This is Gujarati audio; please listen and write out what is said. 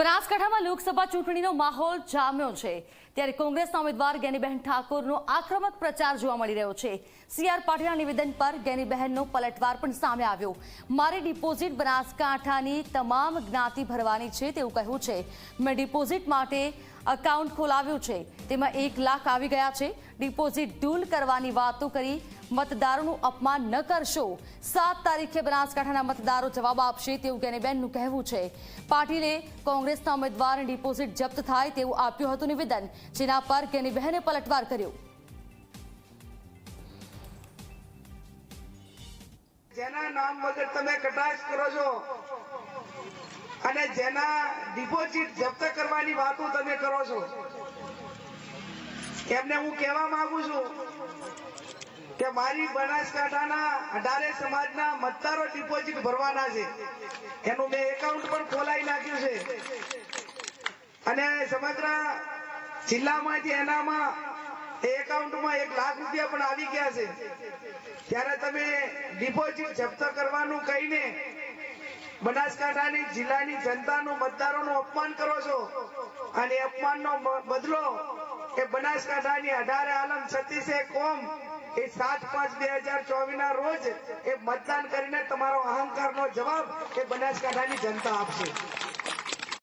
બનાસકાંઠામાં લોકસભા ચૂંટણીનો માહોલ જામ્યો છે. ત્યારે કોંગ્રેસના ઉમેદવાર ગેનીબહેન ઠાકોરનો આક્રમક પ્રચાર જોવા મળી રહ્યો છે. સીઆર પાટીલના નિવેદન પર ગેનીબહેનનો પલટવાર પણ સામે આવ્યો. મારી ડિપોઝિટ બનાસકાંઠાની તમામ જ્ઞાતિ ભરવાની છે તેવું કહ્યું છે. મેં ડિપોઝિટ માટે અકાઉન્ટ ખોલાવ્યું છે. તેમાં એક લાખ આવી ગયા છે. ડિપોઝિટ ડૂલ કરવાની વાતો કરી મતદારોનું અપમાન ન કરશો. સાત તારીખે બનાસકાંઠાના મતદારો જવાબ આપશે તેવું ગેનીબેનનું કહેવું છે. પાટીલે કોંગ્રેસના ઉમેદવારની ડિપોઝિટ જપ્ત થાય તેવું આપ્યું હતું નિવેદન, જેના પર ગેનીબહેને પલટવાર કર્યો. જેના નામ વગર તમે કટાક્ષ કરો છો અને જેના ડિપોઝિટ જપ્ત કરવાની વાતો તમે કરો છો. એમને હું કહેવા માંગુ છું કે મારી બનાસકાંઠાના અઢારે સમાજના મતદારો ડિપોઝિટ ભરવાના છે. એનું મેં એકાઉન્ટ પણ ખોલાવી નાખ્યું છે. અને સમગ્ર જિલ્લામાંથી એનામાં એકાઉન્ટમાં એક લાખ રૂપિયા પણ આવી ગયા છે. ત્યારે તમે ડિપોઝિટ જપ્ત કરવાનું કહીને બનાસકાંઠાની જિલ્લાની જનતાનું, મતદારોનું અપમાન કરો છો. અને અપમાનનો બદલો કે બનાસકાંઠાની અઢારે આલમ છત્તીસે કોમ એ સાત પાંચ બે હજાર ચોવીસ ના રોજ એ મતદાન કરીને તમારો અહંકારનો જવાબ એ બનાસકાંઠાની જનતા આપશે.